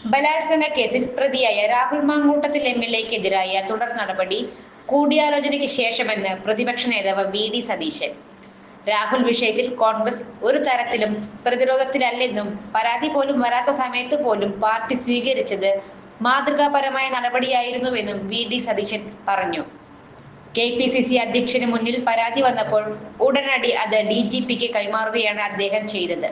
ബലാത്സംഗ കേസിൽ പ്രതിയായ രാഹുൽ മാങ്കൂട്ടത്തിൽ എം എൽ എക്കെതിരായ തുടർ നടപടി കൂടിയാലോചനയ്ക്ക് ശേഷമെന്ന് പ്രതിപക്ഷ നേതാവ് വി ഡി സതീശൻ. രാഹുൽ വിഷയത്തിൽ കോൺഗ്രസ് ഒരു തരത്തിലും പ്രതിരോധത്തിലല്ലെന്നും പരാതി പോലും വരാത്ത സമയത്ത് പോലും പാർട്ടി സ്വീകരിച്ചത് മാതൃകാപരമായ നടപടിയായിരുന്നുവെന്നും വി ഡി സതീശൻ പറഞ്ഞു. കെ പി സി സി അധ്യക്ഷന് മുന്നിൽ പരാതി വന്നപ്പോൾ ഉടനടി അത് ഡി ജി പിക്ക് കൈമാറുകയാണ് അദ്ദേഹം ചെയ്തത്.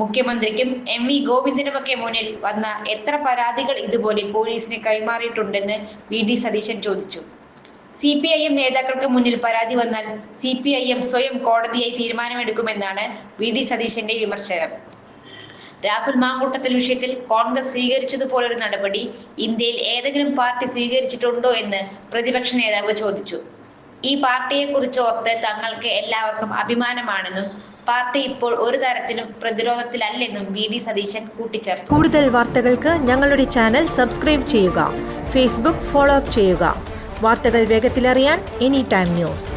മുഖ്യമന്ത്രിക്കും എം വി ഗോവിന്ദനുമൊക്കെ മുന്നിൽ വന്ന എത്ര പരാതികൾ ഇതുപോലെ പോലീസിന് കൈമാറിയിട്ടുണ്ടെന്ന് വി ഡി സതീശൻ ചോദിച്ചു. സി പി ഐ എം നേതാക്കൾക്ക് മുന്നിൽ പരാതി വന്നാൽ സി പി ഐ എം സ്വയം കോടതിയായി തീരുമാനമെടുക്കുമെന്നാണ് വി ഡി സതീശന്റെ വിമർശനം. രാഹുൽ മാങ്കൂട്ടത്തിൽ വിഷയത്തിൽ കോൺഗ്രസ് സ്വീകരിച്ചതുപോലൊരു നടപടി ഇന്ത്യയിൽ ഏതെങ്കിലും പാർട്ടി സ്വീകരിച്ചിട്ടുണ്ടോ എന്ന് പ്രതിപക്ഷ നേതാവ് ചോദിച്ചു. ഈ പാർട്ടിയെക്കുറിച്ച് ഓർത്ത് തങ്ങൾക്ക് എല്ലാവർക്കും അഭിമാനമാണെന്നും പാർട്ടി ഇപ്പോൾ ഒരു തരത്തിലും പ്രതിരോധത്തിലല്ലെന്നും വി ഡി സതീശൻ കൂട്ടിച്ചേർത്തു. കൂടുതൽ വാർത്തകൾക്ക് ഞങ്ങളുടെ ചാനൽ സബ്സ്ക്രൈബ് ചെയ്യുക. ഫേസ്ബുക്ക് ഫോളോ അപ്പ് ചെയ്യുക. വാർത്തകൾ വേഗത്തിലറിയാൻ എനി ടൈം ന്യൂസ്.